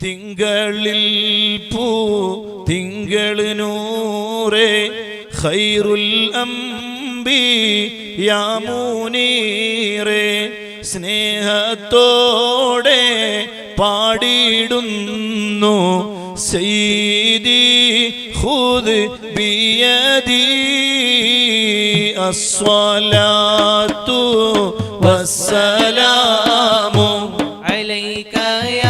തിങ്കളിൽ പൂ തിങ്കളിനൂറേ ഖൈറുൽ അംബി യാമൂനീറേ സ്നേഹത്തോടെ പാടിയിടുന്നു സെയ്തി ഖുദ് ബിയദി അസ്വലാത്തു വസ്സലാമു عليك يا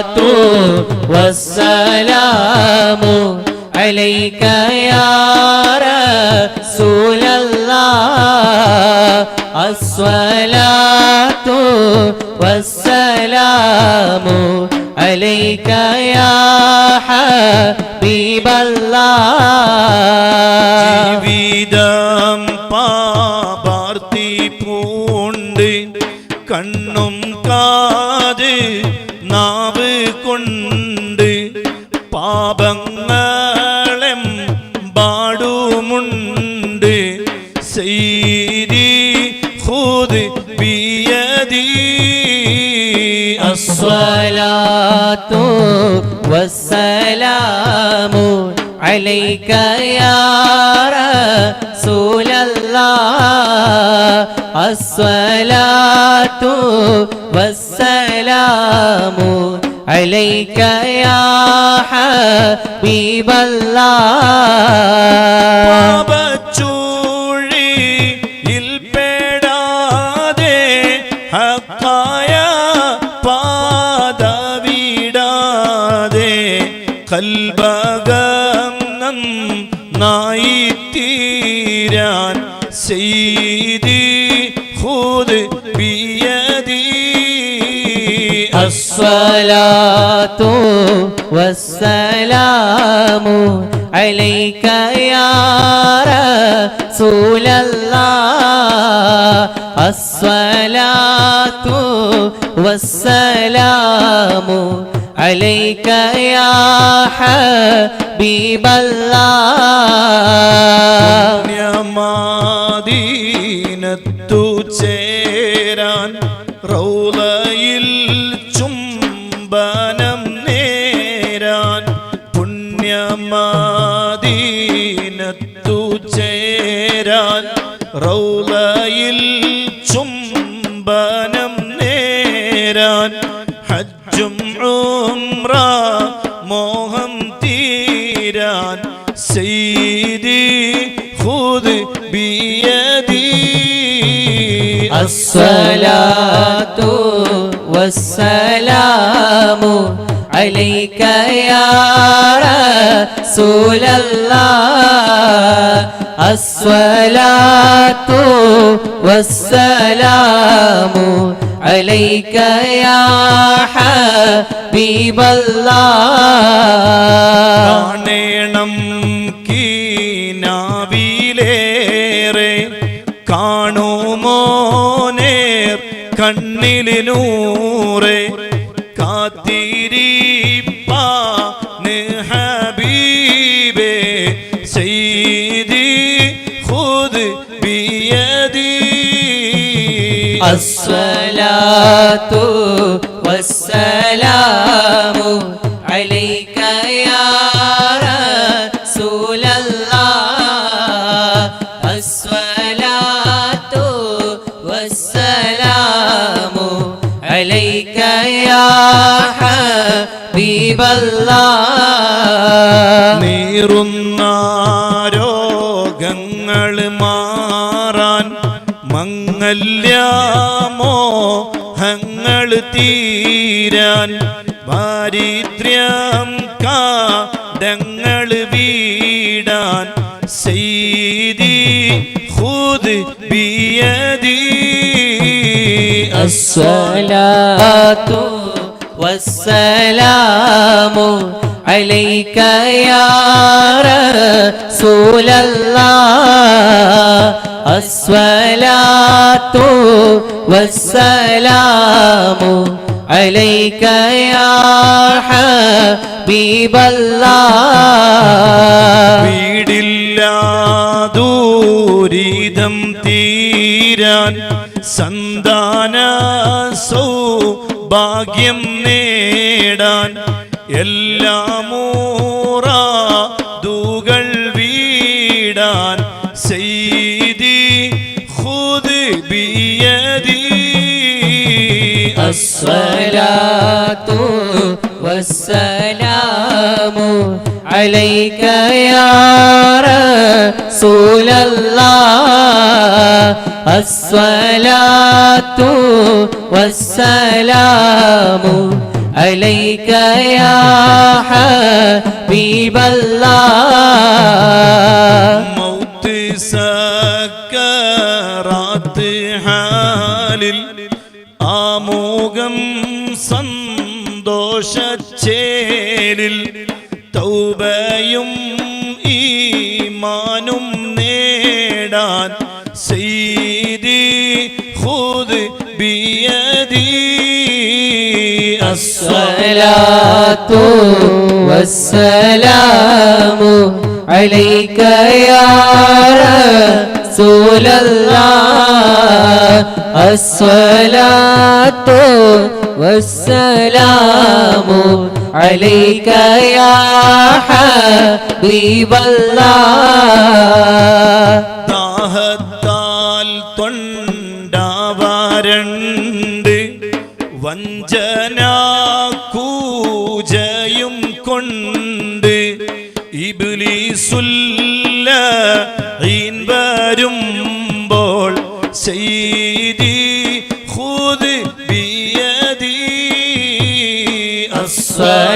الصلاة والسلام عليك يا رسول الله الصلاة والسلام عليك يا حبيب الله ജീവിതം പാപാർത്തി പൂണ്ട് കണ്ണും الصلاة والسلام عليك يا رسول الله الصلاة والسلام عليك يا حبيب الله കൽബകം നന്നായി തീരാൻ ചെയ്തി ഹൂദ് ബിയദി الصلاة والسلام عليك يا رسول الله الصلاة والسلام عليك يا حبيب الله പുണ്യമാദീനത്തു ചേരാൻ റൗലയിൽ ചുംബനം നേരാൻ പുണ്യമാദീനത്തു ചേരാൻ റൗലയിൽ الصلاة والسلام عليك يا رسول الله الصلاة والسلام عليك يا حبيب الله കാണേണം കീനാവിലേറെ കാണുമോനേർ കണ്ണിലിനൂറെ കാത്തിരിപ്പാന് ഹബീബേ സെയ്തി ഖുദ് ബിയദി. അസ്സലാത്തു വസ്സലാമു والسلام عليك يا حبيب الله നീറുന്ന രോഗങ്ങൾ മാറാൻ മംഗല്യമോ ഹങ്ങൾ തീരാൻ ദാരിദ്ര്യം الصلاة والسلام عليك يا رسول الله الصلاة والسلام عليك يا حبيب الله വീടില്ലാതൂരിതം തീരാൻ സന്താന സൗഭാഗ്യം നേടാൻ എല്ലാ മൂറാദൂകൾ വീടാൻ സെയ്തി ഖുദ് അസ്വലാ അസ്സലാത്തു വസ്സലാ والسلام عليك يا رسول الله الصلاة والسلام عليك يا حبيب الله മൗത്ത് സക്കറാത്ത് ഹാലിൽ ആമോകം സന്തോഷച്ചേലിൽ الصلاة والسلام عليك يا رسول الله الصلاة والسلام عليك يا حبيب الله ദാഹത്താൽ തൊണ്ടാവാരണ്ട് വഞ്ചന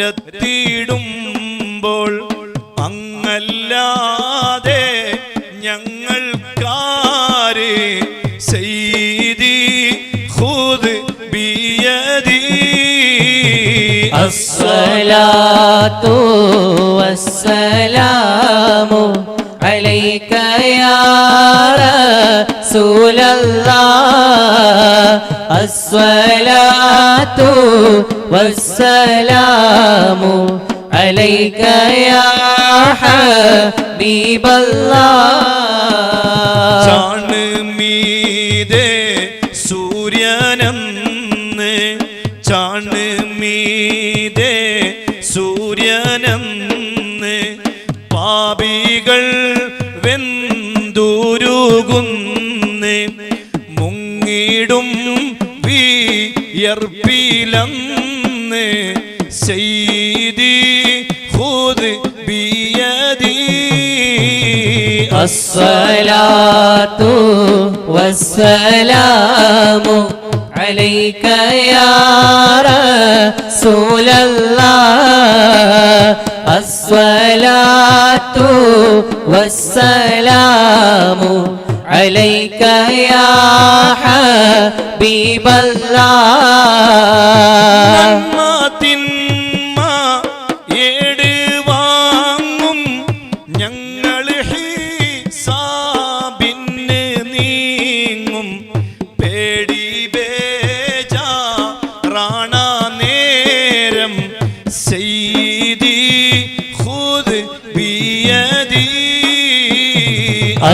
രത്തിടുമ്പോൾ അങ്ങല്ലാതെ ഞങ്ങൾക്കാര് സെയ്തി ഖുദ് ബിയദി الصلاة والسلام عليك يا رسول الله الصلاة والسلام عليك يا حبيب الله ചാണ് മീതെ സൂര്യനെന്ന് ചാണ് മീതെ സൂര്യനെന്ന് പാപികൾ വെന്തുരുകുന്ന് മുങ്ങിടും വിയർപ്പിലന്ന് سيدي خذ بيدي. الصلاة والسلام عليك يا رسول الله. الصلاة والسلام عليك يا حبيب الله. نعم.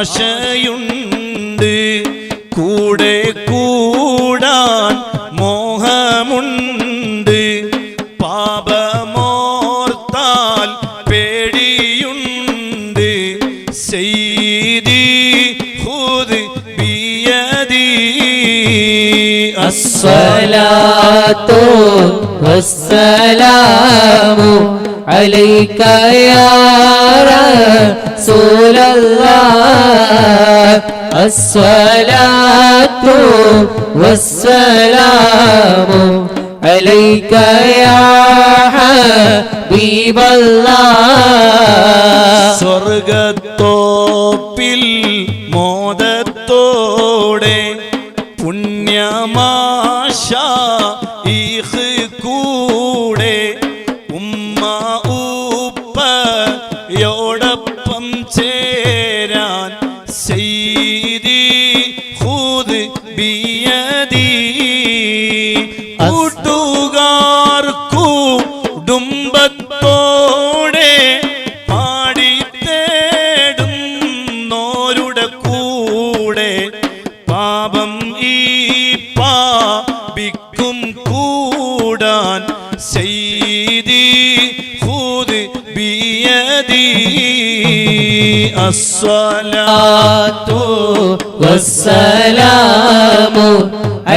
ആശയുണ്ട് കൂടെ കൂടാൻ മോഹമുണ്ട് പാപമോർത്താൽ പേടിയുണ്ട് സെയ്തി ഹുദ് ബിയദി الصلاة والسلام عليك يا رسول الله الصلاة والسلام عليك يا حبيب الله സ്വർഗത്തോപ്പിൽ മോദത്തോടെ പുണ്യമാശ ബിയതി. കൂട്ടുകാർക്കു പാടിത്തേടും നോരുടെ കൂടെ പാപം ഈ പാപിക്കും കൂടാൻ ചെയ്തി ഹൂദ് ബിയതി. അസ്വലാത്തു വസ്സ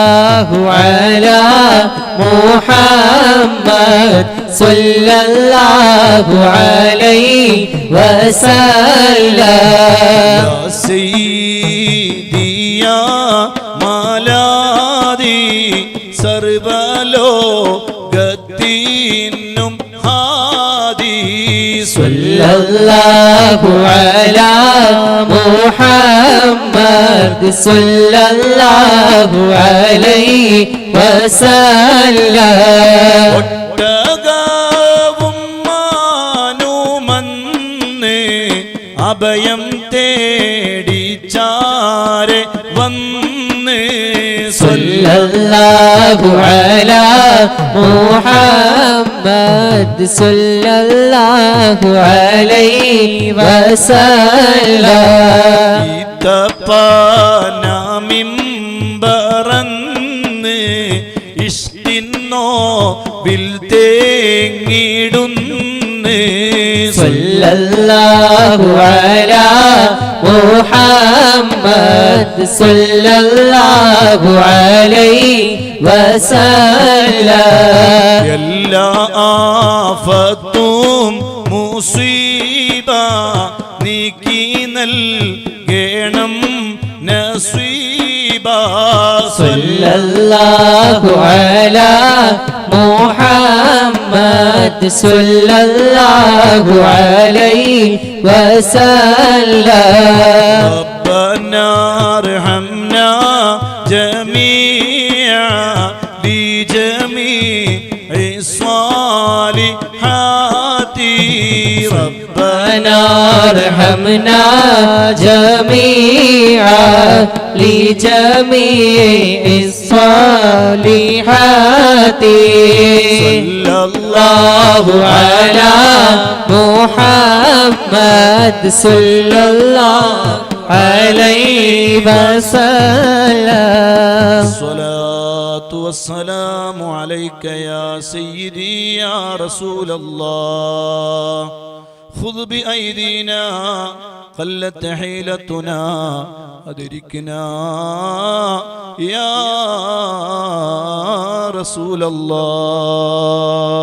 الله على محمد صلى الله عليه وسلم يا سيدي يا ملاذي സർവലോകത്തിനും ഹാദി صلى الله على محمد صلى الله عليه وسلم ഒട്ടകവും മാനുമന്ന് അഭയം തേടി ചാരെ വന്ന് صلى الله على محمد صلى الله عليه وسلم. പറന്ന് ഇഷ്ടിന്നോ വിൽ തേങ്ങിടുന്ന് സല്ലല്ലാഹു അലാ മുഹമ്മദ് സല്ലല്ലാഹു അലൈഹി وسلم എല്ലാ ആഫത്തും മുസീബ നീക്കി നൽകണം നസീബ صلى الله على محمد صلى الله عليه وسلم ربنا ارحمنا ارحمنا جميعا لجميع الصالحات. صلى الله على محمد صلى الله عليه وسلم. الصلاة والسلام عليك يا سيدي يا رسول الله. خذ بأيدينا قلت حيلتنا أدركنا يا رسول الله